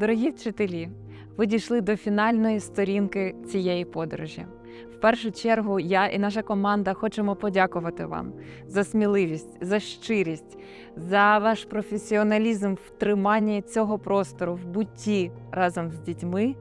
Дорогі вчителі, ви дійшли до фінальної сторінки цієї подорожі. В першу чергу я і наша команда хочемо подякувати вам за сміливість, за щирість, за ваш професіоналізм в триманні цього простору, в бутті разом з дітьми,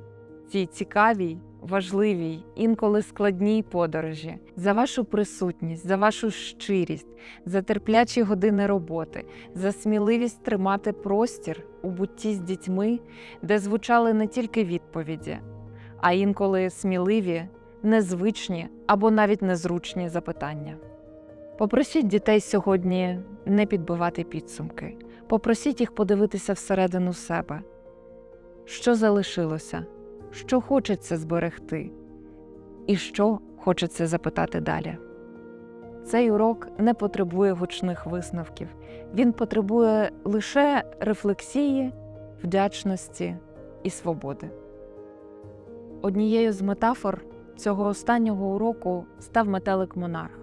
цій цікавій, важливій, інколи складній подорожі, за вашу присутність, за вашу щирість, за терплячі години роботи, за сміливість тримати простір у бутті з дітьми, де звучали не тільки відповіді, а інколи сміливі, незвичні або навіть незручні запитання. Попросіть дітей сьогодні не підбивати підсумки, попросіть їх подивитися всередину себе, що залишилося, що хочеться зберегти, і що хочеться запитати далі. Цей урок не потребує гучних висновків, він потребує лише рефлексії, вдячності і свободи. Однією з метафор цього останнього уроку став метелик монарх,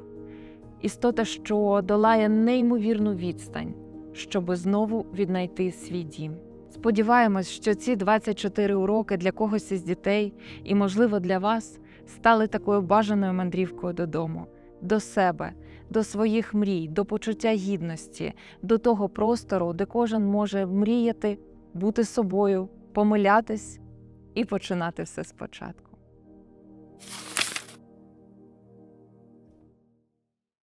істота, що долає неймовірну відстань, щоби знову віднайти свій дім. Сподіваємось, що ці 24 уроки для когось із дітей і, можливо, для вас стали такою бажаною мандрівкою додому, до себе, до своїх мрій, до почуття гідності, до того простору, де кожен може мріяти, бути собою, помилятись і починати все спочатку.